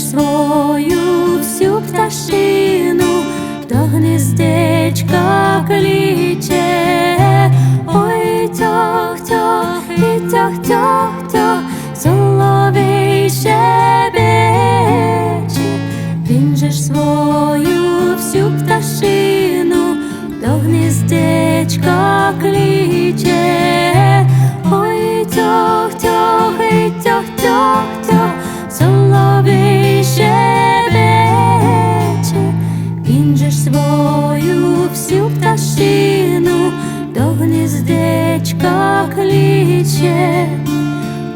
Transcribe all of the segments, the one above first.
Кинеш свою всю пташину до гніздечка кліче, ой тьох тьох і тьох тьох тьох соловей щебече, він же ж свою всю пташину до гнездечка кліче,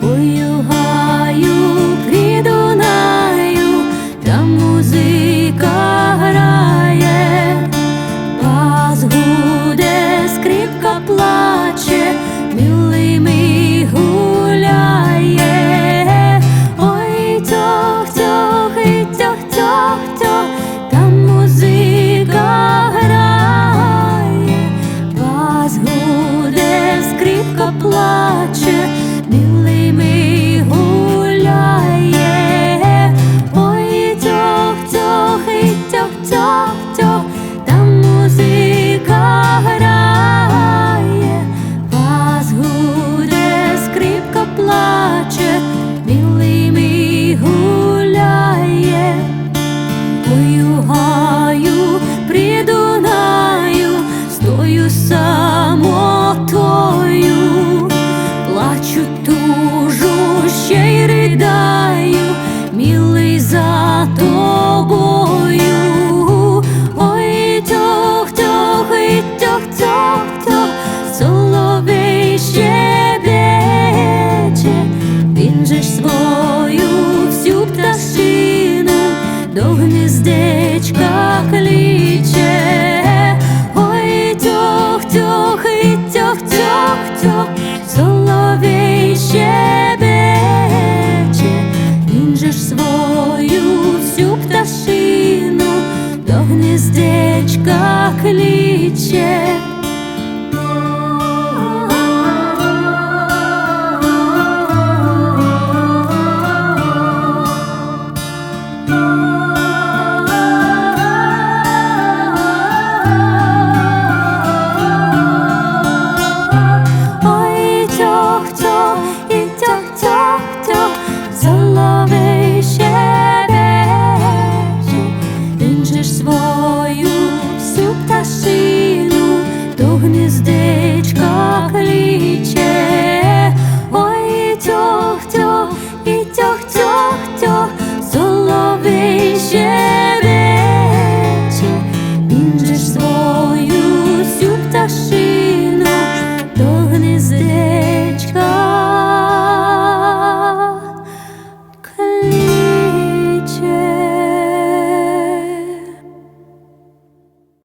уюгаю при Дунаю, там музика грає, пас гуде, скрипка тужу, ще й ридаю, милий за тобою. Ой, тьох, тьох, і тьох, тьох, тьох, соловей щебече, він же ж свою всю пташину до гнездечка кліче, пташину до гніздечка кличе. Thank you. до гнізди.